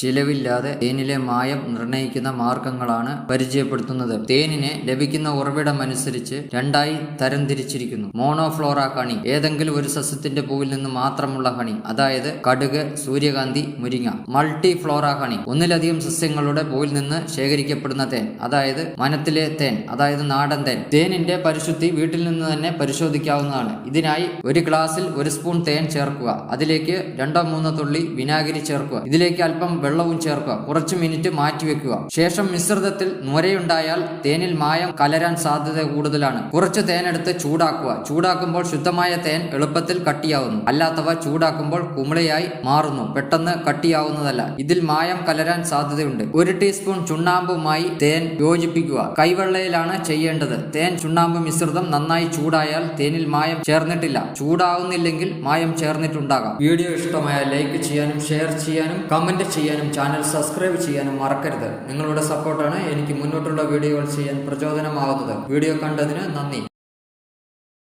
ചിലവില്ലാതെ തേനിലെ മായം നിർണയിക്കുന്ന മാർഗങ്ങളാണ് പരിചയപ്പെടുത്തുന്നത്. തേനിനെ ലഭിക്കുന്ന ഉറവിടം അനുസരിച്ച് രണ്ടായി തരംതിരിച്ചിരിക്കുന്നു. മോണോഫ്ലോറ കണി ഏതെങ്കിലും ഒരു സസ്യത്തിന്റെ പൂവിൽ നിന്ന് മാത്രമുള്ള കണി അതായത് കടുക് സൂര്യകാന്തി മുരിങ്ങ. മൾട്ടി ഫ്ലോറ കണി ഒന്നിലധികം സസ്യങ്ങളുടെ പൂവിൽ നിന്ന് ശേഖരിക്കപ്പെടുന്ന തേൻ അതായത് മനത്തിലെ തേൻ അതായത് നാടൻ തേൻ. തേനിന്റെ പരിശുദ്ധി വീട്ടിൽ നിന്ന് തന്നെ പരിശോധിക്കാവുന്നതാണ്. ഇതിനായി ഒരു ഗ്ലാസ്സിൽ ഒരു സ്പൂൺ തേൻ ചേർക്കുക. അതിലേക്ക് രണ്ടോ മൂന്നോ തുള്ളി വിനാഗിരി ചേർക്കുക. ഇതിലേക്ക് അല്പം വെള്ളവും ചേർക്കുക. കുറച്ച് മിനിറ്റ് മാറ്റിവെക്കുക ശേഷം മിശ്രിതത്തിൽ നുരയുണ്ടായാൽ തേനിൽ മായം കലരാൻ സാധ്യത കൂടുതലാണ്. കുറച്ച് തേനെടുത്ത് ചൂടാക്കുക. ചൂടാക്കുമ്പോൾ ശുദ്ധമായ തേൻ എളുപ്പത്തിൽ കട്ടിയാവുന്നു. അല്ലാത്തവ ചൂടാക്കുമ്പോൾ കുമിളയായി മാറുന്നു. പെട്ടെന്ന് കട്ടിയാവുന്നതല്ല. ഇതിൽ മായം കലരാൻ സാധ്യതയുണ്ട്. ഒരു ടീസ്പൂൺ ചുണ്ണാമ്പുമായി തേൻ യോജിപ്പിക്കുക. കൈവെള്ളയിലാണ് ചെയ്യേണ്ടത്. തേൻ ചുണ്ണാമ്പ് മിശ്രിതം നന്നായി ചൂടായാൽ തേനിൽ മായം ചേർന്നിട്ടില്ല. ചൂടാവുന്നില്ലെങ്കിൽ മായം ചേർന്നിട്ടുണ്ടാകാം. വീഡിയോ ഇഷ്ടമായ ലൈക്ക് ചെയ്യാനും ഷെയർ ചെയ്യാനും കമന്റ് ചെയ്യാനും ചാനൽ സബ്സ്ക്രൈബ് ചെയ്യാനും മറക്കരുത്. നിങ്ങളുടെ സപ്പോർട്ടാണ് എനിക്ക് മുന്നോട്ടുള്ള വീഡിയോകൾ ചെയ്യാൻ പ്രചോദനമാകുന്നത്. വീഡിയോ കണ്ടതിന് നന്ദി.